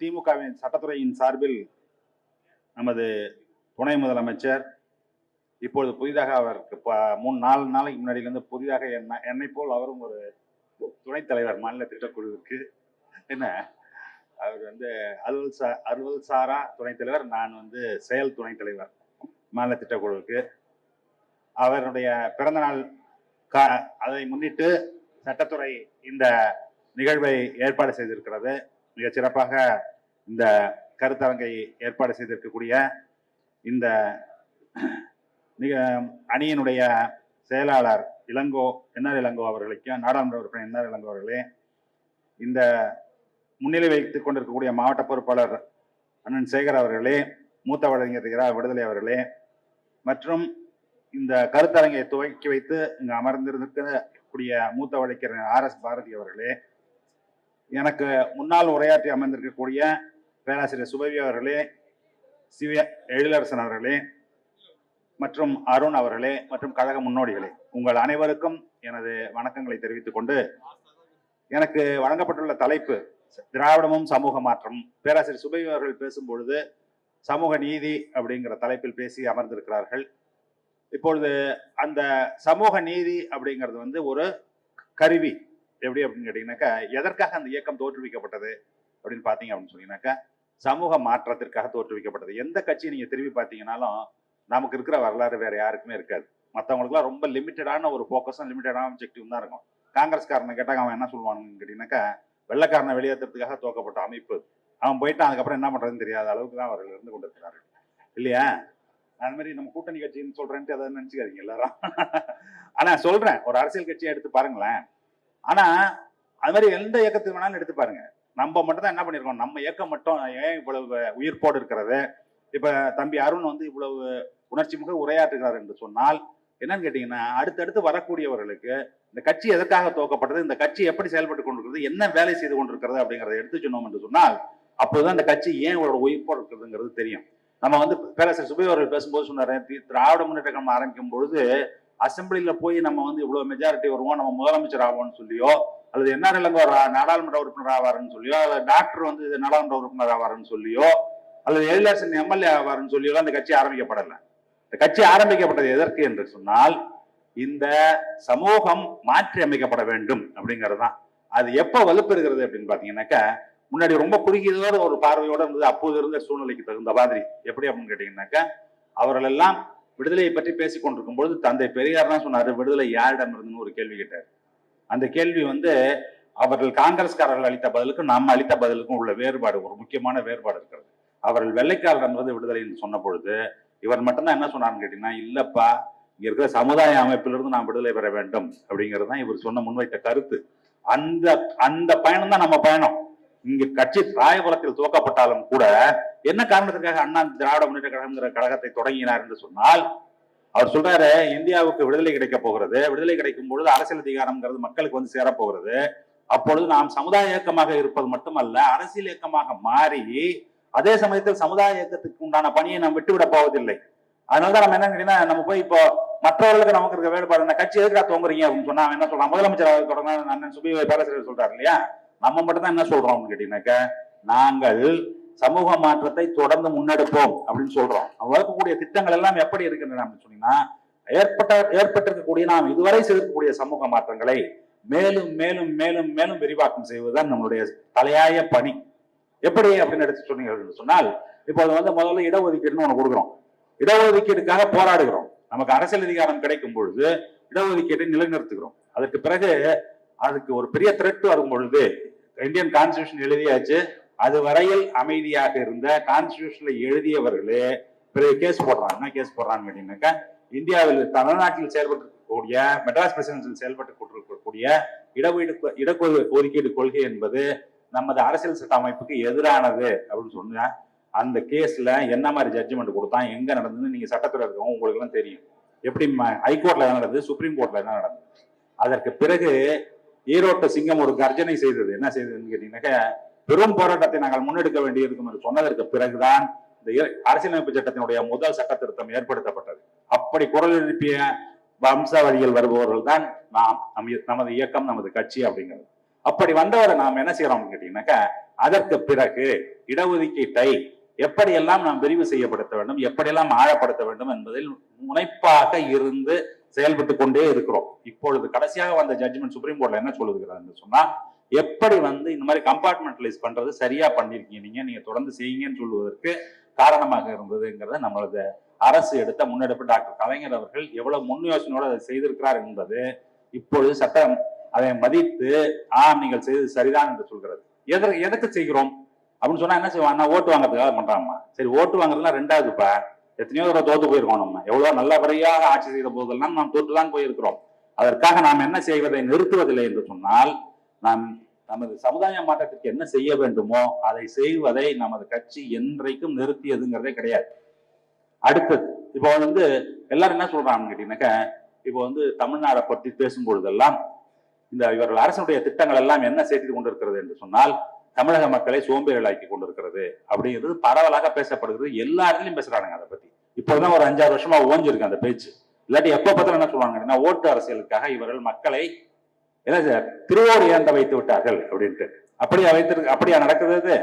திமுகவின் சட்டத்துறையின் சார்பில் நமது துணை முதலமைச்சர் இப்பொழுது புதிதாக அவருக்கு மூணு நாலு நாளைக்கு முன்னாடியிலிருந்து புதிதாக என்ன என்னை போல் அவரும் ஒரு துணைத் தலைவர் மாநில திட்டக்குழுவிற்கு என்ன? அவர் வந்து அலுவல் சா அலுவல் சாரா துணைத் தலைவர் நான் வந்து செயல் துணைத் தலைவர் மாநில திட்டக்குழுவுக்கு அவருடைய பிறந்தநாள் கா அதை முன்னிட்டு சட்டத்துறை இந்த நிகழ்வை ஏற்பாடு செய்திருக்கிறது. மிகச் சிறப்பாக இந்த கருத்தரங்கை ஏற்பாடு செய்திருக்கக்கூடிய இந்த மிக அணியினுடைய செயலாளர் இளங்கோ என்ஆர் இளங்கோ அவர்களுக்கும் நாடாளுமன்ற உறுப்பினர் என்ஆர் இளங்கோ அவர்களே இந்த முன்னிலை வைத்துக் கொண்டிருக்கக்கூடிய மாவட்ட பொறுப்பாளர் அண்ணன் சேகர் அவர்களே மூத்த வழங்கர் இரா விடுதலை அவர்களே மற்றும் இந்த கருத்தரங்கை துவக்கி வைத்து இங்கு அமர்ந்திருந்திருக்கக்கூடிய மூத்த வழக்கறிஞர் ஆர் எஸ் பாரதி அவர்களே எனக்கு முன்னால் உரையாற்றி அமர்ந்திருக்கக்கூடிய பேராசிரியர் சுபவி அவர்களே சிவ எழிலரசன் அவர்களே மற்றும் அருண் அவர்களே மற்றும் கழக முன்னோடிகளே உங்கள் அனைவருக்கும் எனது வணக்கங்களை தெரிவித்துக் கொண்டு எனக்கு வழங்கப்பட்டுள்ள தலைப்பு திராவிடமும் சமூக மாற்றம். பேராசிரியர் சுபவி அவர்கள் பேசும்பொழுது சமூக நீதி அப்படிங்கிற தலைப்பில் பேசி அமர்ந்திருக்கிறார்கள். இப்பொழுது அந்த சமூக நீதி அப்படிங்கிறது வந்து ஒரு கருவி. எப்படி அப்படின்னு கேட்டிங்கனாக்கா எதற்காக அந்த இயக்கம் தோற்றுவிக்கப்பட்டது அப்படின்னு பார்த்தீங்க அப்படின்னு சொன்னீங்கன்னாக்கா சமூக மாற்றத்திற்காக தோற்றுவிக்கப்பட்டது. எந்த கட்சியை நீங்கள் திரும்பி பார்த்தீங்கன்னாலும் நமக்கு இருக்கிற வரலாறு வேறு யாருக்குமே இருக்காது. மற்றவங்களுக்குலாம் ரொம்ப லிமிட்டடான ஒரு ஃபோக்கஸும் லிமிட்டடான ஆப்ஜெக்டிவ் தான் இருக்கும். காங்கிரஸ்காரனை கேட்டால் அவன் என்ன சொல்லுவானுன்னு கேட்டிங்கனாக்கா வெள்ளைக்காரனை வெளியேற்றுறதுக்காக தோக்கப்பட்ட அமைப்பு. அவன் போயிட்டான் அதுக்கப்புறம் என்ன பண்ணுறதுன்னு தெரியாத அளவுக்கு தான் அவர்கள் இருந்து கொண்டிருக்கிறார்கள். இல்லையா? அது மாதிரி நம்ம கூட்டணி கட்சின்னு சொல்கிறேன்ட்டு அதை நினச்சிக்காதீங்க எல்லாரும். ஆனால் சொல்கிறேன் ஒரு அரசியல் கட்சியை எடுத்து பாருங்களேன். ஆனா அது மாதிரி எந்த இயக்கத்துக்கு வேணாலும் எடுத்து பாருங்க. நம்ம மட்டும் தான் என்ன பண்ணிருக்கோம்? நம்ம இயக்கம் மட்டும் ஏன் இவ்வளவு உயிர்ப்போடு இருக்கிறது? இப்ப தம்பி அருண் வந்து இவ்வளவு உணர்ச்சி மிக உரையாற்றுகிறார் என்று சொன்னால் என்னன்னு கேட்டீங்கன்னா அடுத்தடுத்து வரக்கூடியவர்களுக்கு இந்த கட்சி எதற்காக துவக்கப்பட்டது? இந்த கட்சி எப்படி செயல்பட்டு கொண்டிருக்கிறது? என்ன வேலை செய்து கொண்டிருக்கிறது? அப்படிங்கறத எடுத்து சொன்னோம் என்று சொன்னால் அப்போதுதான் இந்த கட்சி ஏன் இவரோட உயிர்ப்போடு இருக்கிறதுங்கிறது தெரியும். நம்ம வந்து பேரரசர் சுபை அவர்கள் பேசும்போது சொன்னாரு திராவிட முன்னேற்ற கழகம் ஆரம்பிக்கும் பொழுது அசம்பிளியில போய் நம்ம வந்து இவ்வளவு மெஜாரிட்டி வருவோம் நம்ம முதலமைச்சர் ஆவோம்னு சொல்லியோ அல்லது என்ன இளங்கோ நாடாளுமன்ற உறுப்பினர் ஆவாருன்னு சொல்லியோ அல்லது டாக்டர் வந்து நாடாளுமன்ற உறுப்பினர் ஆவாருன்னு சொல்லியோ அல்லது எழிலரசன் எம்எல்ஏ ஆவாருன்னு சொல்லியோ அந்த கட்சி ஆரம்பிக்கப்படலை. இந்த கட்சி ஆரம்பிக்கப்பட்டது எதற்கு என்று சொன்னால் இந்த சமூகம் மாற்றி அமைக்கப்பட வேண்டும் அப்படிங்கிறது தான் அது எப்போ வலுப்பெறுகிறது அப்படின்னு பாத்தீங்கன்னாக்கா முன்னாடி ரொம்ப குறுகியதோட ஒரு பார்வையோட இருந்தது அப்போது இருந்த சூழ்நிலைக்கு தகுந்த மாதிரி. எப்படி அப்படின்னு கேட்டீங்கன்னாக்கா அவர்களெல்லாம் விடுதலையை பற்றி பேசி கொண்டிருக்கும் பொழுது தந்தை பெரியார் தான் சொன்னார் விடுதலை யாரிடம் இருந்துன்னு? ஒரு கேள்வி கேட்டார். அந்த கேள்வி வந்து அவர்கள் காங்கிரஸ்காரர்கள் அளித்த பதிலுக்கும் நாம் அளித்த பதிலுக்கும் உள்ள வேறுபாடு ஒரு முக்கியமான வேறுபாடு இருக்கிறது. அவர்கள் வெள்ளைக்காரரிடமிருந்து விடுதலைன்னு சொன்ன பொழுது இவர் மட்டும்தான் என்ன சொன்னார்னு கேட்டீங்கன்னா இல்லப்பா இங்க இருக்கிற சமுதாய அமைப்பிலிருந்து நாம் விடுதலை பெற வேண்டும். அப்படிங்கிறது தான் இவர் சொன்ன முன்வைத்த கருத்து. அந்த அந்த பயணம் தான் நம்ம பயணம். இங்க கட்சி ராயபுரத்தில் துவக்கப்பட்டாலும் கூட என்ன காரணத்துக்காக அண்ணா திராவிட முன்னேற்ற கழகங்கிற கழகத்தை தொடங்கினார் என்று சொன்னால் அவர் சொல்றாரு இந்தியாவுக்கு விடுதலை கிடைக்க போகிறது. விடுதலை கிடைக்கும் பொழுது அரசியல் அதிகாரம்ங்கிறது மக்களுக்கு வந்து சேரப்போகிறது. அப்பொழுது நாம் சமுதாய இயக்கமாக இருப்பது மட்டுமல்ல அரசியல் இயக்கமாக மாறி அதே சமயத்தில் சமுதாய இயக்கத்துக்கு உண்டான பணியை நாம் விட்டுவிட போவதில்லை. அதனாலதான் நம்ம என்ன கேட்டீங்கன்னா நம்ம போய் இப்போ மற்றவர்களுக்கு நமக்கு இருக்க வேறுபாடு கட்சி எதுக்காக தோங்குறீங்க அப்படின்னு சொன்னா என்ன சொல்றான்? முதலமைச்சர் தொடங்க அண்ணன் சுபி பேரரசர் சொல்றாரு இல்லையா? நம்ம மட்டும் தான் என்ன சொல்றோம் அப்படின்னு கேட்டீங்கன்னாக்க நாங்கள் சமூக மாற்றத்தை தொடர்ந்து முன்னெடுப்போம் அப்படின்னு சொல்றோம். அவங்க இருக்கக்கூடிய திட்டங்கள் எல்லாம் எப்படி இருக்கின்றன அப்படின்னு சொன்னீங்கன்னா ஏற்பட்ட ஏற்பட்டிருக்கக்கூடிய நாம் இதுவரை செய்திருக்கக்கூடிய சமூக மாற்றங்களை மேலும் மேலும் மேலும் மேலும் விரிவாக்கம் செய்வதுதான் நம்மளுடைய தலையாய பணி. எப்படி அப்படின்னு எடுத்து சொன்னீங்க சொன்னால் இப்போ அது வந்து முதல்ல இடஒதுக்கீடுன்னு ஒன்று கொடுக்குறோம். இடஒதுக்கீடுக்காக போராடுகிறோம். நமக்கு அரசியல் அதிகாரம் கிடைக்கும் பொழுது இடஒதுக்கீட்டை நிலைநிறுத்துகிறோம். அதற்கு பிறகு அதுக்கு ஒரு பெரிய த்ரெட் வரும் பொழுது இந்தியன் கான்ஸ்டியூஷன் எழுதியாச்சு. அது வரையில் அமைதியாக இருந்த கான்ஸ்டியூஷன்ல எழுதியவர்களே பிறகு கேஸ் போடுறாங்க. என்ன கேஸ் போடுறான்னு அப்படின்னாக்கா இந்தியாவில் தமிழ்நாட்டில் செயல்பட்டு மெட்ராஸ் பிரசிடென்சியில் செயல்பட்டு கொண்டிருக்கக்கூடிய இடஒதுக்கீடு இடஒது ஒதுக்கீடு கொள்கை என்பது நமது அரசியல் சட்ட அமைப்புக்கு எதிரானது அப்படின்னு சொன்னா அந்த கேஸ்ல என்ன மாதிரி ஜட்ஜ்மெண்ட் கொடுத்தான் எங்க நடந்ததுன்னு நீங்க சட்டத்தில் இருக்கவும் உங்களுக்கு எல்லாம் தெரியும். எப்படி ஹைகோர்ட்ல என்ன நடந்தது? சுப்ரீம் கோர்ட்ல என்ன நடந்தது? அதற்கு பிறகு ஈரோட்டு சிங்கம் ஒரு கர்ஜனை செய்தது. என்ன செய்ததுன்னு கேட்டீங்கன்னாக்க பெரும் போராட்டத்தை நாங்கள் முன்னெடுக்க வேண்டியிருக்கும் என்று சொன்னதற்கு பிறகுதான் இந்த அரசியலமைப்பு சட்டத்தினுடைய முதல் சட்ட திருத்தம் ஏற்படுத்தப்பட்டது. அப்படி குரல் எழுப்பிய வம்சாவளியில் வருபவர்கள் தான் நாம் நம்ம- நமது இயக்கம் நமது கட்சி அப்படிங்கிறது. அப்படி வந்தவரை நாம் என்ன செய்யறோம்னு கேட்டீங்கன்னாக்கா அதற்கு பிறகு இடஒதுக்கீட்டை எப்படியெல்லாம் நாம் விரிவு செய்யப்படுத்த வேண்டும் எப்படியெல்லாம் ஆழப்படுத்த வேண்டும் என்பதில் முனைப்பாக இருந்து செயல்பட்டு கொண்டே இருக்கிறோம். இப்பொழுது கடைசியாக வந்த ஜட்ஜ்மெண்ட் சுப்ரீம் கோர்ட்ல என்ன சொல்லுகிறாங்க சொன்னா எப்படி வந்து இந்த மாதிரி கம்பார்ட்மெண்டலைஸ் பண்றது சரியா பண்ணிருக்கீங்க? நீங்க நீங்க தொடர்ந்து செய்யுங்கன்னு சொல்லுவதற்கு காரணமாக இருந்ததுங்கிறத நம்மளது அரசு எடுத்த முன்னெடுப்பு டாக்டர் கலைஞர் அவர்கள் எவ்வளவு முன் யோசனையோடு அதை செய்திருக்கிறார் என்பது இப்பொழுது சட்டம் அதை மதித்து ஆம் நீங்கள் செய்தது சரிதான் என்று சொல்கிறது. எதற்கு எதுக்கு செய்கிறோம்? அப்படின்னு சொன்னா என்ன செய்வான் ஓட்டு வாங்குறதுக்காக பண்றாம்மா சரி ஓட்டு வாங்குறதுலாம் ரெண்டாவதுப்பா? எத்தனையோ தடவை தோத்து போயிருக்கோம் நம்ம. எவ்வளவு நல்லபடியாக ஆட்சி செய்த போதெல்லாம் நாம் தோற்றுதான் போயிருக்கிறோம். அதற்காக நாம் என்ன செய்வதை நிறுத்துவதில்லை என்று சொன்னால் நாம் நமது சமுதாய மாற்றத்திற்கு என்ன செய்ய வேண்டுமோ அதை செய்வதை நமது கட்சி என்றைக்கும் நிறுத்தியதுங்கிறதே கிடையாது. அடுத்தது இப்போ வந்து எல்லாரும் என்ன சொல்றாங்கன்னு கேட்டீங்கன்னாக்க இப்போ வந்து தமிழ்நாடை பற்றி பேசும் பொழுதெல்லாம் இந்த இவர்கள் அரசனுடைய திட்டங்கள் எல்லாம் என்ன செய்து கொண்டிருக்கிறது என்று சொன்னால் தமிழக மக்களை சோம்பேறிகளாக்கி கொண்டிருக்கிறது அப்படிங்கிறது பரவலாக பேசப்படுகிறது. எல்லா பேசுறாங்க அதை பத்தி. இப்போதான் ஒரு அஞ்சாறு வருஷமா ஓஞ்சிருக்கு அந்த பேச்சு. இல்லாட்டி எப்ப பார்த்தாலும் என்ன சொல்லுவாங்க அப்படின்னா ஓட்டு அரசியலுக்காக இவர்கள் மக்களை என்ன சார் திருவோடு ஏந்த வைத்து விட்டார்கள் அப்படின்ட்டு. அப்படியா வைத்திருக்கு அப்படியா நடக்குது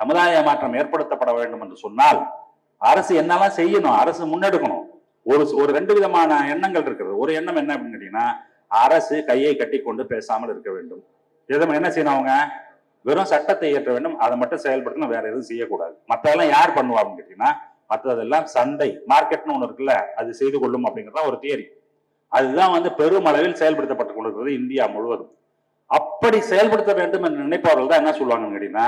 சமுதாய மாற்றம் ஏற்படுத்தப்பட வேண்டும் என்று சொன்னால் அரசு என்னெல்லாம் செய்யணும்? அரசு முன்னெடுக்கணும். ஒரு ஒரு ரெண்டு விதமான எண்ணங்கள் இருக்கிறது ஒரு எண்ணம் என்ன அப்படின்னு கேட்டீங்கன்னா அரசு கையை கட்டி கொண்டு பேசாமல் இருக்க வேண்டும். எதுவும் என்ன செய்யணும் அவங்க? வெறும் சட்டத்தை இயற்ற வேண்டும் அதை மட்டும் செயல்படுத்தணும் வேற எதுவும் செய்யக்கூடாது. மற்றதெல்லாம் யார் பண்ணுவா அப்படின்னு கேட்டீங்கன்னா மற்றதெல்லாம் சந்தை மார்க்கெட்னு ஒன்று இருக்குல்ல அது செய்து கொள்ளும் அப்படிங்கிறது ஒரு தியரி அதுதான் வந்து பெருமளவில் செயல்படுத்தப்பட்டு கொண்டிருக்கிறது இந்தியா முழுவதும். அப்படி செயல்படுத்த வேண்டும் என்று நினைப்பவர்கள் தான் என்ன சொல்லுவாங்கன்னு கேட்டீங்கன்னா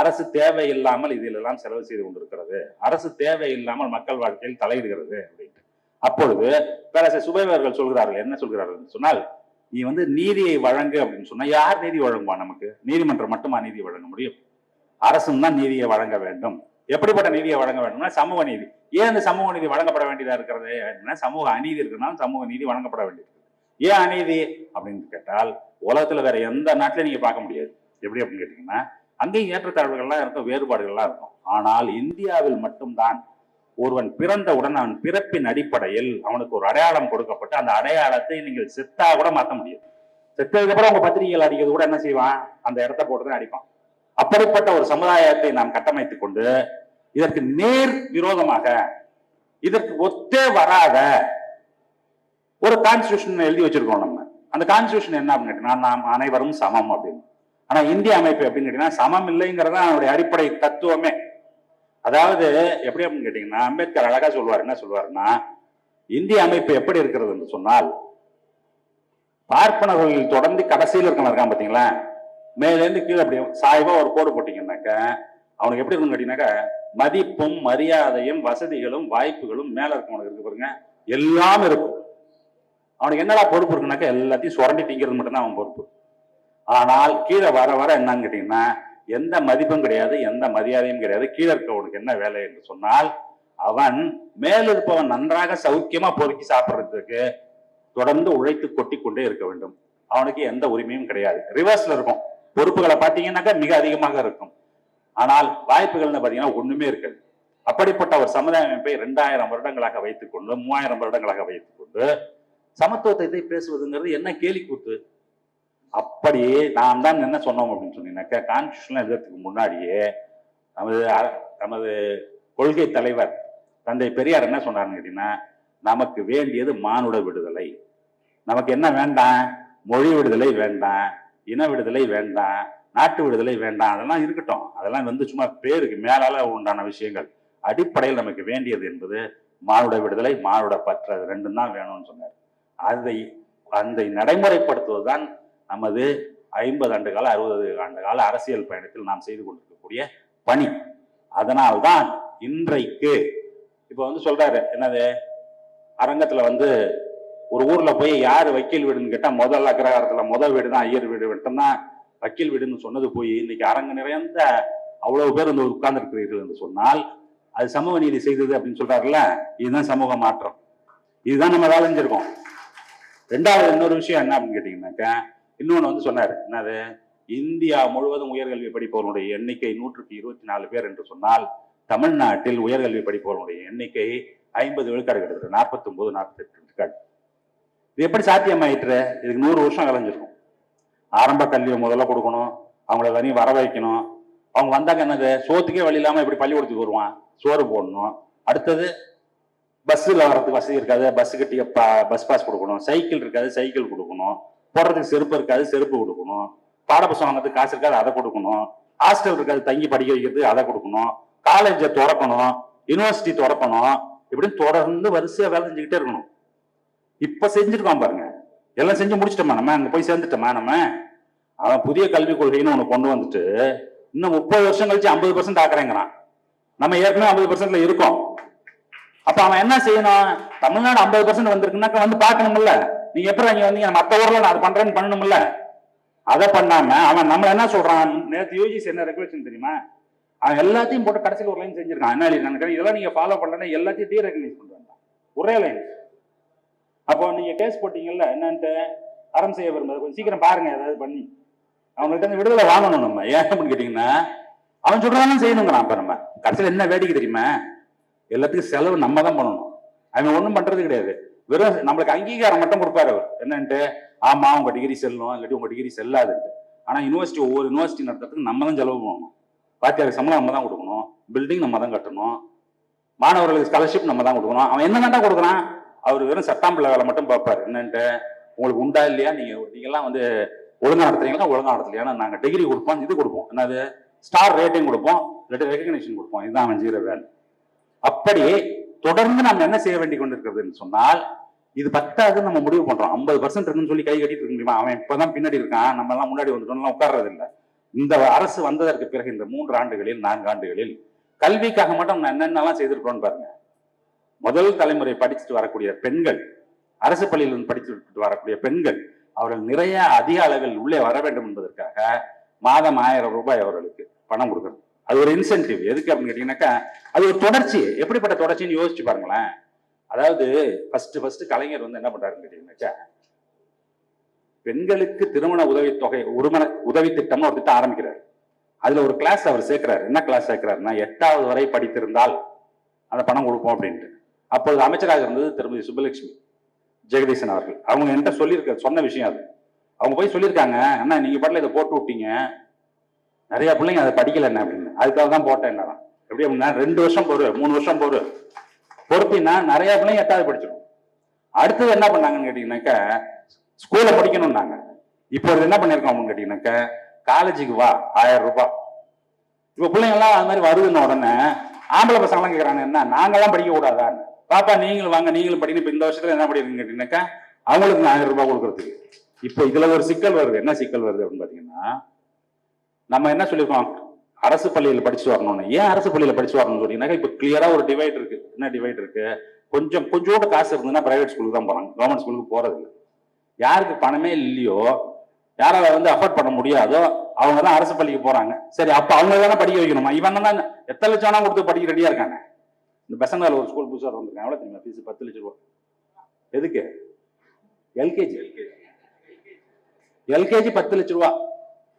அரசு தேவையில்லாமல் இதிலெல்லாம் செலவு செய்து கொண்டிருக்கிறது. அரசு தேவையில்லாமல் மக்கள் வாழ்க்கையில் தலையிடுகிறது அப்படின்ட்டு. அப்பொழுது பேரரசர் சுபைவர்கள் சொல்கிறார்கள் என்ன சொல்கிறார்கள் சொன்னால் நீ வந்து நீதியை வழங்கு அப்படின்னு சொன்னா யார் நீதி வழங்குவா நமக்கு? நீதிமன்றம் மட்டுமா நீதி வழங்க முடியும்? அரசும் தான் நீதியை வழங்க வேண்டும். எப்படிப்பட்ட நீதியை வழங்க வேண்டும்னா சமூக நீதி. ஏன் அந்த சமூக நீதி வழங்கப்பட வேண்டியதா இருக்கிறது அப்படின்னா சமூக அநீதி இருக்கிறனால சமூக நீதி வழங்கப்பட வேண்டியது. ஏன் அநீதி? அப்படின்னு கேட்டால் உலகத்துல வேற எந்த நாட்டிலையும் நீங்க பார்க்க முடியாது. எப்படி அப்படின்னு கேட்டீங்கன்னா அங்கேயும் ஏற்றத்தாழ்வுகள்லாம் இருக்கும் வேறுபாடுகள்லாம் இருக்கும். ஆனால் இந்தியாவில் மட்டும்தான் ஒருவன் பிறந்தவுடன் அவன் பிறப்பின் அடிப்படையில் அவனுக்கு ஒரு அடையாளம் கொடுக்கப்பட்டு அந்த அடையாளத்தை நீங்கள் செத்தா கூட மாற்ற முடியாது செத்ததுக்கப்புறம் அவங்க உங்க பத்திரிகைகள் அடிக்கிறது கூட என்ன செய்வான்? அந்த இடத்த போட்டு அடிப்பான். அப்படிப்பட்ட ஒரு சமுதாயத்தை நாம் கட்டமைத்துக் கொண்டு இதற்கு நேர் விரோதமாக இதற்கு ஒத்தே வராத ஒரு கான்ஸ்டியூஷன் எழுதி வச்சிருக்கோம் நம்ம. அந்த கான்ஸ்டியூஷன் என்ன அப்படின்னு கேட்டீங்கன்னா நாம் அனைவரும் சமம் அப்படின்னு. ஆனா இந்திய அமைப்பு அப்படின்னு கேட்டீங்கன்னா சமம் இல்லைங்கிறதா அவருடைய அவனுடைய அடிப்படை தத்துவமே. அதாவது எப்படி அப்படின்னு கேட்டீங்கன்னா அம்பேத்கர் அழகா சொல்லுவார். என்ன சொல்லுவாருன்னா இந்திய அமைப்பு எப்படி இருக்கிறது என்று சொன்னால் பார்ப்பனர்கள் தொடர்ந்து கடைசியில் இருக்கணும் இருக்கான் பார்த்தீங்களா? மேலேருந்து கீழே அப்படி சாய்வா ஒரு கோடு போட்டீங்கன்னாக்க அவனுக்கு எப்படி இருக்கும்னு கேட்டீங்கன்னாக்க மதிப்பும் மரியாதையும் வசதிகளும் வாய்ப்புகளும் மேலே இருக்கவனுக்கு இருக்கு பாருங்க. எல்லாம் இருக்கும். அவனுக்கு என்னடா பொறுப்பு இருக்குனாக்கா எல்லாத்தையும் சுரண்டி திங்கிறது மட்டும்தான் அவன் பொறுப்பு. ஆனால் கீழே வர வர என்னன்னு கேட்டீங்கன்னா எந்த மதிப்பும் கிடையாது எந்த மரியாதையும் கிடையாது. கீழே இருக்கவனுக்கு என்ன வேலை என்று சொன்னால் அவன் மேல் இருப்பவன் நன்றாக சௌக்கியமா பொறுக்கி சாப்பிட்றதுக்கு தொடர்ந்து உழைத்து கொட்டி கொண்டே இருக்க வேண்டும். அவனுக்கு எந்த உரிமையும் கிடையாது. ரிவர்ஸ்ல இருக்கும். பொறுப்புகளை பார்த்தீங்கன்னாக்கா மிக அதிகமாக இருக்கும். ஆனால் வாய்ப்புகள்னு பார்த்தீங்கன்னா ஒண்ணுமே இருக்காது. அப்படிப்பட்ட ஒரு சமுதாய அமைப்பை ரெண்டாயிரம் வருடங்களாக வைத்துக்கொண்டு மூவாயிரம் வருடங்களாக வைத்துக்கொண்டு சமத்துவத்தை பேசுவதுங்கிறது என்ன கேலி கூத்து அப்படி நாம் தான் என்ன சொன்னோம் அப்படின்னு சொன்னீங்கன்னாக்கா கான்ஸ்டியூஷன் எழுதுறதுக்கு முன்னாடியே நமது நமது கொள்கை தலைவர் தந்தை பெரியார் என்ன சொன்னார்னு கேட்டீங்கன்னா நமக்கு வேண்டியது மானுட விடுதலை. நமக்கு என்ன வேண்டாம்? மொழி விடுதலை வேண்டாம் இன விடுதலை வேண்டாம் நாட்டு விடுதலை வேண்டாம். அதெல்லாம் இருக்கட்டும். அதெல்லாம் வந்து சும்மா பேருக்கு மேலால உண்டான விஷயங்கள். அடிப்படையில் நமக்கு வேண்டியது என்பது மானுட விடுதலை மானுட பற்று. அது ரெண்டும் தான் வேணும்னு சொன்னார். அதை அந்த நடைமுறைப்படுத்துவது தான் நமது ஐம்பது ஆண்டு கால அறுபது ஆண்டு கால அரசியல் பயணத்தில் நாம் செய்து கொண்டிருக்கக்கூடிய பணி. அதனால்தான் இன்றைக்கு இப்போ வந்து சொல்றாரு என்னது? அரங்கத்தில் வந்து ஒரு ஊரில் போய் யார் வக்கீல் வீடுன்னு கேட்டால் முதல் அக்ரகாரத்தில் முதல் வீடு தான் ஐயர் வீடு மட்டும்தான் வக்கீல் வீடுன்னு சொன்னது போய் இன்னைக்கு அரங்க நிறைந்த அவ்வளவு பேர் வந்து உட்கார்ந்துருக்கிறீர்கள் என்று சொன்னால் அது சமூக நீதி செய்தது அப்படின்னு சொல்றாருல்ல? இதுதான் சமூக மாற்றம். இதுதான் நம்ம வேலைஞ்சிருக்கோம் ரெண்டாவது இன்னொரு விஷயம் என்ன அப்படின்னு கேட்டீங்கன்னாக்கா இன்னொன்று வந்து சொன்னார். என்னது? இந்தியா முழுவதும் உயர்கல்வி படிப்பவர்களுடைய எண்ணிக்கை நூற்றுக்கு இருபத்தி நாலு பேர் என்று சொன்னால் தமிழ்நாட்டில் உயர்கல்வி படிப்பவர்களுடைய எண்ணிக்கை ஐம்பது விழுக்காடு கிட்டத்தட்ட நாற்பத்தி ஒன்பது நாற்பத்தி எட்டு விழுக்காடு. இது எப்படி சாத்தியமாயிற்று? இதுக்கு நூறு வருஷம் கலைஞ்சிருக்கும். ஆரம்ப கல்வியை முதல்ல கொடுக்கணும் அவங்கள தனி வர வைக்கணும் அவங்க வந்தாங்க என்னது? சோத்துக்கே வழி இல்லாமல் எப்படி பள்ளிக்கூடத்துக்கு வருவான். சோறு போடணும். அடுத்தது பஸ்ஸில் வர்றதுக்கு வசதி இருக்காது. பஸ்ஸுக்கு டிக்கெட் பஸ் பாஸ் கொடுக்கணும். சைக்கிள் இருக்காது சைக்கிள் கொடுக்கணும். போடுறதுக்கு செருப்பு இருக்காது செருப்பு கொடுக்கணும். பாடப்புத்தகம் வாங்குறதுக்கு காசு இருக்காது அதை கொடுக்கணும். ஹாஸ்டல் இருக்காது தங்கி படிக்க வைக்கிறதுக்கு அதை கொடுக்கணும். காலேஜை திறக்கணும் யூனிவர்சிட்டி திறக்கணும் இப்படின்னு தொடர்ந்து வரிசையா வேலை செஞ்சுக்கிட்டே இருக்கணும். இப்ப செஞ்சிருக்கோம் பாருங்க. எல்லாம் செஞ்சு முடிச்சிட்டோமா நம்ம? அங்க போய் சேர்ந்துட்டோமா நம்ம? அவன் புதிய கல்விக் கொள்கைன்னு ஒன்று கொண்டு வந்துட்டு இன்னும் முப்பது வருஷம் கழிச்சு ஐம்பது பர்சன்ட் ஆக்குறேங்கிறான். நம்ம ஏற்கனவே ஐம்பது பர்சன்ட்ல இருக்கோம். அப்ப அவன் என்ன செய்யணும்? தமிழ்நாடு ஐம்பது பர்சன்ட் வந்திருக்குனாக்க வந்து பார்க்கணும்ல. நீங்க எப்படி இங்க வந்தீங்க? மற்ற ஊர்ல நான் அதை பண்றேன்னு பண்ணணும்ல. அதை பண்ணாம அவன் நம்மள என்ன சொல்றான்? நேற்று யூஜிசி என்ன ரெகுலேஷன் தெரியுமா? அவன் எல்லாத்தையும் போட்டு கடைசியில் ஒரு லைன் செஞ்சிருக்கான். என்ன எழுதிருக்கான் இதெல்லாம் நீங்க ஃபாலோ பண்ணலன்னா எல்லாத்தையும் டீ ரெகனைஸ் பண்றாங்க ஒரே லைன் அப்போ நீங்க கேஸ் போட்டீங்கல்ல என்னன்ட்டு? அறம் செய்ய விரும்புறது. கொஞ்சம் சீக்கிரம் பாருங்க ஏதாவது பண்ணி. அவங்கள்ட்ட இருந்து விடுதலை வாங்கணும் நம்ம. ஏன் அப்படின்னு கேட்டீங்கன்னா அவன் சொல்றாலும் செய்யணுங்கிறான் அப்ப நம்ம. கடைசியில் என்ன வேடிக்கை தெரியுமா? எல்லாத்துக்கும் செலவு நம்ம தான் பண்ணணும். அவன் ஒன்றும் பண்றது கிடையாது. வெறும் நம்மளுக்கு அங்கீகாரம் மட்டும் கொடுப்பாரு அவர். என்னன்ட்டு? ஆமா உங்க டிகிரி செல்லும். இல்லாட்டி உங்க டிகிரி செல்லாதுன்ட்டு. ஆனா யூனிவர்சிட்டி ஒவ்வொரு யூனிவர்சிட்டி நடத்துறதுக்கு நம்ம தான் செலவு பண்ணணும். வாத்தியாருக்கு சம்பளம் நம்ம தான் கொடுக்கணும். பில்டிங் நம்ம தான் கட்டணும். மாணவர்களுக்கு ஸ்காலர்ஷிப் நம்ம தான் கொடுக்கணும். அவன் என்ன தான் கொடுக்குறான்? அவர் வெறும் சட்டாம்பிள்ளை வேலை மட்டும் பார்ப்பாரு. என்னன்ட்டு? உங்களுக்கு உண்டா இல்லையா? நீங்க நீங்கெல்லாம் வந்து ஒழுங்கா நடத்துறீங்களா? ஒழுங்கா நடத்தலையா? நாங்க டிகிரி கொடுப்போம் இது கொடுப்போம். என்னது? ஸ்டார் ரேட்டிங் கொடுப்போம் இல்லாட்டி ரெகக்னேஷன் கொடுப்போம். இதுதான் அவன் செய்யற வேலை. அப்படி தொடர்ந்து நாம் என்ன செய்ய வேண்டி கொண்டிருக்கிறதுன்னு சொன்னால் இது பத்தாக நம்ம முடிவு பண்றோம். ஐம்பது பர்சன்ட் இருக்குன்னு சொல்லி கை கட்டிட்டு இருக்க முடியுமா? அவன் இப்பதான் பின்னாடி இருக்கான். நம்ம எல்லாம் முன்னாடி வந்துட்டோம்லாம் உட்கார்றது இல்லை இந்த அரசு வந்ததற்கு பிறகு இந்த மூன்று ஆண்டுகளில் நான்கு ஆண்டுகளில் கல்விக்காக மட்டும் நான் என்னென்னலாம் செய்திருக்கோம்னு பாருங்க. முதல் தலைமுறை படிச்சுட்டு வரக்கூடிய பெண்கள் அரசு பள்ளியில் இருந்து படிச்சுட்டு வரக்கூடிய பெண்கள் அவர்கள் நிறைய அதிக அளவில் உள்ளே வர வேண்டும் என்பதற்காக மாதம் ஆயிரம் ரூபாய் அவர்களுக்கு பணம் கொடுக்குறது. அது ஒரு இன்சென்டிவ் எதுக்கு அப்படின்னு கேட்டீங்கன்னாக்கா அது ஒரு தொடர்ச்சி. எப்படிப்பட்ட தொடர்ச்சின்னு யோசிச்சு பாருங்களேன். அதாவது ஃபர்ஸ்ட் ஃபர்ஸ்ட் கலைஞர் வந்து என்ன பண்றாருன்னு கேட்டீங்கன்னாச்சா பெண்களுக்கு திருமண உதவித்தொகை உருமண உதவி திட்டம்னு ஒரு திட்டம் ஆரம்பிக்கிறார். அதுல ஒரு கிளாஸ் அவர் சேர்க்கிறார். என்ன கிளாஸ் சேர்க்கிறாருன்னா எட்டாவது வரை படித்திருந்தால் அந்த பணம் கொடுப்போம் அப்படின்ட்டு. அப்பொழுது அமைச்சராக இருந்தது திருமதி சுப்பலட்சுமி ஜெகதீசன் அவர்கள். அவங்க என்கிட்ட சொல்லியிருக்க சொன்ன விஷயம் அது. அவங்க போய் சொல்லியிருக்காங்க அண்ணா நீங்க பாட்டில் இதை போட்டு விட்டீங்க. நிறைய பிள்ளைங்க அதை படிக்கல என்ன அப்படின்னு. அதுக்காக தான் போட்டேன் என்ன எப்படி அப்படின்னா ரெண்டு வருஷம் போரு மூணு வருஷம் போரு. பொறுப்பினா நிறைய பிள்ளைங்க எட்டாவது படிச்சிடும் அடுத்தது என்ன பண்ணாங்கன்னு கேட்டீங்கன்னாக்கா ஸ்கூலில் படிக்கணும்னாங்க. இப்போ என்ன பண்ணியிருக்கோம் அப்படின்னு கேட்டீங்கன்னாக்கா காலேஜுக்கு வா ஆயிரம் ரூபாய். இப்போ பிள்ளைங்கள்லாம் அது மாதிரி வருதுன்ன உடனே ஆம்பளை பசங்களாம் கேட்குறாங்க என்ன நாங்கள்லாம் படிக்க கூடாதான்னு? பாப்பா நீங்களும் வாங்க நீங்களும் படிக்கணும் இப்போ இந்த வருஷத்தில் என்ன படிக்கிறீங்க கேட்டீங்கன்னாக்கா அவங்களுக்கு ஆயிரம் ரூபாய் கொடுக்குறதுக்கு. இப்போ இதில் ஒரு சிக்கல் வருது. என்ன சிக்கல் வருது அப்படின்னு பார்த்தீங்கன்னா நம்ம என்ன சொல்லியிருக்கோம்? அரசு பள்ளியில் படிச்சு வரணும்னு. ஏன் அரசு பள்ளியில் படிச்சு வரணும்னு சொன்னீங்கன்னா இப்போ கிளியரா ஒரு டிவைட் இருக்கு. என்ன டிவைட் இருக்கு? கொஞ்சம் கொஞ்சோட காசு இருந்ததுன்னா பிரைவேட் ஸ்கூலுக்கு தான் போறாங்க. கவர்மெண்ட் ஸ்கூலுக்கு போறது இல்லை. யாருக்கு பணமே இல்லையோ யாரால வந்து அஃபோர்ட் பண்ண முடியாதோ அவங்க தான் அரசு பள்ளிக்கு போறாங்க. சரி அப்ப அவங்க தானே படிக்க வைக்கணுமா? இவன் தான் எத்தனை லட்சம் வேணா கொடுத்து படிக்க ரெடியா இருக்காங்க இந்த பெசங்கால ஒரு ஸ்கூல் புதுசாக வந்திருக்காங்க எவ்வளோ தெரியுமா ஃபீஸ் பத்து லட்சம் ரூபா எதுக்கு? எல்கேஜி எல்கேஜி பத்து லட்ச ரூபா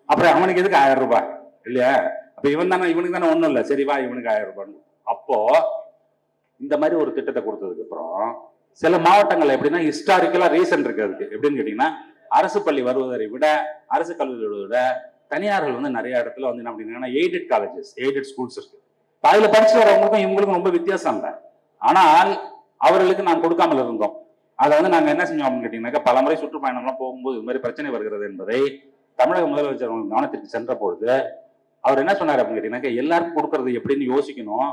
அப்புறம் அவனுக்கு எதுக்கு ஆயிரம் ரூபாய்? இல்லையா? அப்ப இவன் தானே இவனுக்கு தானே ஒண்ணும் இல்லை. சரி வா இவனுக்கு ஆயிரம் ரூபாய் அப்போ இந்த மாதிரி ஒரு திட்டத்தை கொடுத்ததுக்கு அப்புறம் சில மாவட்டங்கள்ல எப்படின்னா ஹிஸ்டாரிக்கலா ரீசன் இருக்கு அதுக்கு. எப்படின்னு கேட்டீங்கன்னா அரசு பள்ளி வருவதை விட அரசு கல்லூரிகளை விட தனியார்கள் வந்து நிறைய இடத்துல வந்து என்ன அப்படின்னா எய்டட் காலேஜஸ் எய்டட் ஸ்கூல்ஸ் இருக்கு. அதில் அதுல படிச்சு வரவங்களுக்கும் இவங்களுக்கும் ரொம்ப வித்தியாசம் இல்லை. ஆனால் அவர்களுக்கு நான் கொடுக்காமல் இருந்தோம். அதை வந்து நாங்க என்ன செஞ்சோம் அப்படின்னு கேட்டீங்கன்னாக்கா பலமுறை சுற்றுப்பயணம்லாம் போகும்போது இது மாதிரி பிரச்சனை வருகிறது என்பதை தமிழக முதலமைச்சர் கவனத்திற்கு சென்ற பொழுது அவர் என்ன சொன்னார் அப்படின்னு கேட்டீங்கன்னாக்கா எல்லாருக்கும் கொடுக்கறது எப்படின்னு யோசிக்கணும்.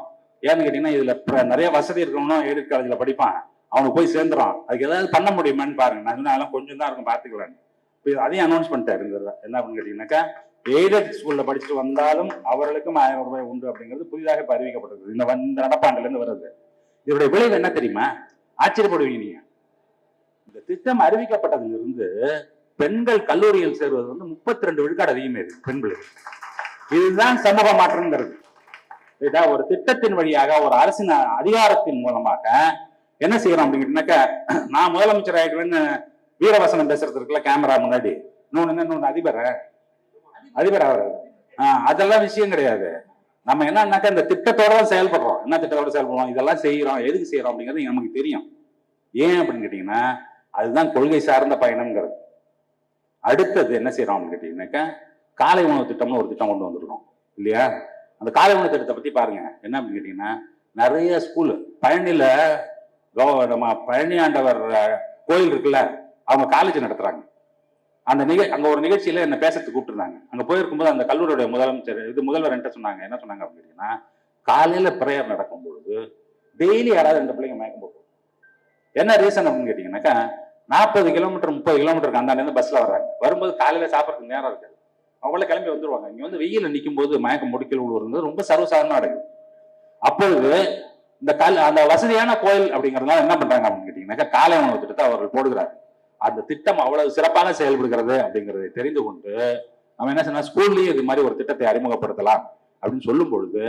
ஏன்னு கேட்டீங்கன்னா இதுல நிறைய வசதி இருக்கணும்னா எய்டட் காலேஜ்ல படிப்பான்? அவனுக்கு போய் சேர்ந்துறான் அதுக்கு ஏதாவது பண்ண முடியுமான்னு பாருங்க. நான் சொன்னேன், அதெல்லாம் கொஞ்சம் தான் இருக்கும் பார்த்துக்கலான்னு இப்போ அதையும் அனௌன்ஸ் பண்ணிட்டாரு இந்த என்ன அப்படின்னு கேட்டீங்கன்னாக்கா எய்டட் ஸ்கூல்ல படிச்சுட்டு வந்தாலும் அவர்களுக்கும் ஆயிரம் ரூபாய் உண்டு அப்படிங்கிறது புதிதாக இப்போ அறிவிக்கப்பட்டிருக்கு இந்த வந்த நடப்பாண்டுல இருந்து வருது. இதனுடைய விளைவு என்ன தெரியுமா? ஆச்சரியப்படுவீங்க நீங்க. இந்த திட்டம் அறிவிக்கப்பட்டதிலிருந்து பெண்கள் கல்லூரியில் சேர்வது வந்து முப்பத்தி ரெண்டு விழுக்காடு அதிகமே இருக்கு பெண்களுக்கு. இதுதான் சமூக மாற்றம்ங்கிறது. இதா ஒரு திட்டத்தின் வழியாக ஒரு அரசின் அதிகாரத்தின் மூலமாக என்ன செய்யறோம் அப்படின்னாக்கா நான் முதலமைச்சர் ஆயிடுவேன்னு வீரவசனம் பேசுறது இருக்குல்ல கேமரா முன்னாடி. இன்னொன்னு என்ன, அதிபர். அதிபர் அவர். அதெல்லாம் விஷயம் கிடையாது. நம்ம என்னன்னாக்கா இந்த திட்டத்தோட தான் செயல்படுறோம். என்ன திட்டத்தோட செயல்படுறோம்? இதெல்லாம் செய்யறோம். எதுக்கு செய்யறோம் அப்படிங்கிறது நமக்கு தெரியும். ஏன் அப்படின்னு கேட்டீங்கன்னா அதுதான் கொள்கை சார்ந்த பயணம்ங்கிறது. அடுத்தது என்ன செய்யறோம் அப்படின்னு கேட்டீங்கன்னாக்கா காலை உணவு திட்டம்னு ஒரு திட்டம் கொண்டு வந்திருக்கோம். இல்லையா? அந்த காலை உணவு திட்டத்தை பத்தி பாருங்க. என்ன அப்படின்னு கேட்டீங்கன்னா நிறைய ஸ்கூல் பழனியில நம்ம பழனி ஆண்டவர் கோயில் இருக்குல்ல அவங்க காலேஜ் நடத்துறாங்க. அந்த நிக அங்க ஒரு நிகழ்ச்சியில என்ன பேசுறதுக்கு கூப்பிட்டுருந்தாங்க. அங்க போயிருக்கும்போது அந்த கல்லூரியோட முதலமைச்சர் இது முதல்வர் என்கிட்ட சொன்னாங்க. என்ன சொன்னாங்க அப்படின்னு கேட்டீங்கன்னா காலையில பிரேயர் நடக்கும் பொழுது டெய்லி யாராவது ரெண்டு பிள்ளைங்க மயக்கம் போட்டு என்ன ரீசன் அப்படின்னு கேட்டீங்கன்னாக்கா நாற்பது கிலோமீட்டர் முப்பது கிலோமீட்டருக்கு அந்தாண்ட பஸ்ல வர்றாங்க. வரும்போது காலையில சாப்பிட்றதுக்கு நேரம் இருக்காது. அவங்கள கிளம்பி வந்துருவாங்க. இங்க வந்து வெயில நிற்கும் போது மயக்கம் முடிக்கல் விழுவுறது ரொம்ப சர்வசாதாரண நடக்குது. அப்பொழுது இந்த கல் அந்த வசதியான கோயில் அப்படிங்கறதுனால என்ன பண்றாங்க அப்படின்னு கேட்டீங்கன்னாக்கா காலை உணவு திட்டத்தை அவர்கள் போடுகிறார் அந்த திட்டம் அவ்வளவு சிறப்பாக செயல்படுகிறது அப்படிங்கறதை தெரிந்து கொண்டு நம்ம என்ன சொன்னா ஸ்கூல்லயும் இது மாதிரி ஒரு திட்டத்தை அறிமுகப்படுத்தலாம் அப்படின்னு சொல்லும் பொழுது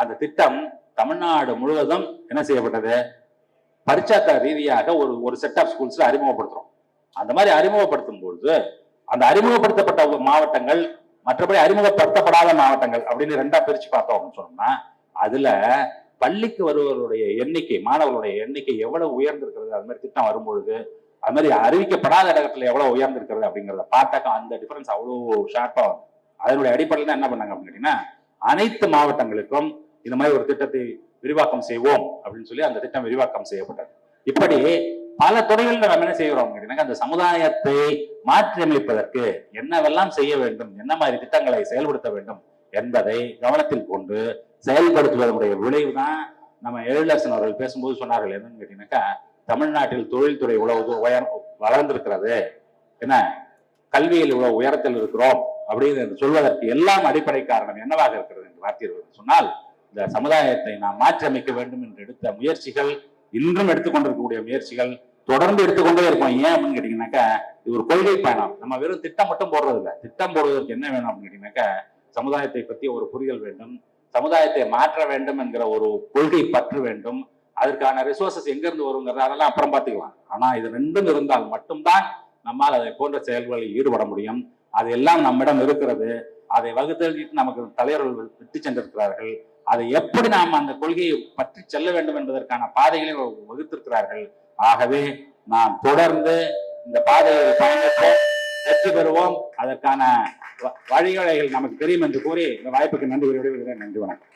அந்த திட்டம் தமிழ்நாடு முழுவதும் என்ன செய்யப்பட்டது? பரிச்சாத்த ரீதியாக ஒரு ஒரு செட் ஆஃப் ஸ்கூல்ஸ்ல அறிமுகப்படுத்துறோம். அந்த மாதிரி அறிமுகப்படுத்தும் பொழுது அந்த அறிமுகப்படுத்தப்பட்ட மாவட்டங்கள் மற்றபடி அறிமுகப்படுத்தப்படாத மாவட்டங்கள் அப்படின்னு ரெண்டா பிரிச்சு பார்த்தோம் அப்படின்னு சொன்னோம்னா அதுல பள்ளிக்கு வருபவருடைய எண்ணிக்கை மாணவர்களுடைய எண்ணிக்கை எவ்வளவு உயர்ந்திருக்கிறது அது மாதிரி திட்டம் வரும்பொழுது அது மாதிரி அறிவிக்கப்படாத இடத்துல எவ்வளவு உயர்ந்திருக்கிறது அப்படிங்கிறத பார்த்தாக்கா அந்த டிஃபரன்ஸ் அவ்வளோ ஷார்ப்பா வரும். அதனுடைய அடிப்படையில் தான் என்ன பண்ணாங்க அப்படின்னு கேட்டீங்கன்னா அனைத்து மாவட்டங்களுக்கும் இந்த மாதிரி ஒரு திட்டத்தை விரிவாக்கம் செய்வோம் அப்படின்னு சொல்லி அந்த திட்டம் விரிவாக்கம் செய்யப்பட்டது. இப்படி பல துறைகளில் நம்ம என்ன செய்கிறோம் கேட்டீங்கன்னா அந்த சமுதாயத்தை மாற்றியமைப்பதற்கு என்னவெல்லாம் செய்ய வேண்டும் என்ன மாதிரி திட்டங்களை செயல்படுத்த வேண்டும் என்பதை கவனத்தில் கொண்டு செயல்படுத்துவதனுடைய விளைவு தான் நம்ம எழிலரசன் அவர்கள் பேசும்போது சொன்னார்கள். என்னன்னு கேட்டீங்கன்னாக்கா தமிழ்நாட்டில் தொழில்துறை உழவு உயர் வளர்ந்திருக்கிறது. என்ன? கல்வியில் இவ்வளவு உயரத்தில் இருக்கிறோம் அப்படின்னு சொல்வதற்கு எல்லாம் அடிப்படை காரணம் என்னவாக இருக்கிறது என்று பார்த்தீர்கள் சொன்னால் இந்த சமுதாயத்தை நாம் மாற்றியமைக்க வேண்டும் என்று எடுத்த முயற்சிகள் இன்றும் எடுத்துக்கொண்டிருக்கக்கூடிய முயற்சிகள் தொடர்ந்து எடுத்துக்கொண்டே இருக்கும் ஏன் அப்படின்னு கேட்டீங்கன்னாக்கா இது ஒரு கொள்கை பயணம். நம்ம வெறும் திட்டம் மட்டும் போடுறது இல்லை திட்டம் போடுவதற்கு என்ன வேணும் அப்படின்னு கேட்டீங்கன்னாக்கா சமுதாயத்தை பற்றி ஒரு புரிதல் வேண்டும். சமுதாயத்தை மாற்ற வேண்டும் என்கிற ஒரு கொள்கை பற்று வேண்டும். அதற்கான ரிசோர்சஸ் எங்கேருந்து வருங்கிறத வருங்கிறது அதெல்லாம் அப்புறம் பார்த்துக்கலாம். ஆனால் இது ரெண்டும் இருந்தால் மட்டும்தான் நம்மால் அதை போன்ற செயல்களில் ஈடுபட முடியும். அது எல்லாம் நம்மிடம் இருக்கிறது. அதை வகுத்தெழுதிட்டு நமக்கு தலைவர்கள் விட்டு சென்றிருக்கிறார்கள். அதை எப்படி நாம் அந்த கொள்கையை பற்றி செல்ல வேண்டும் என்பதற்கான பாதைகளை வகுத்திருக்கிறார்கள். ஆகவே நாம் தொடர்ந்து இந்த பாதையில் பயணிப்போம் வெற்றி பெறுவோம். அதற்கான வ- வழிவகைகள் நமக்கு தெரியும் என்று கூறி இந்த வாய்ப்புக்கு நன்றி கூறி நன்றி வணக்கம்.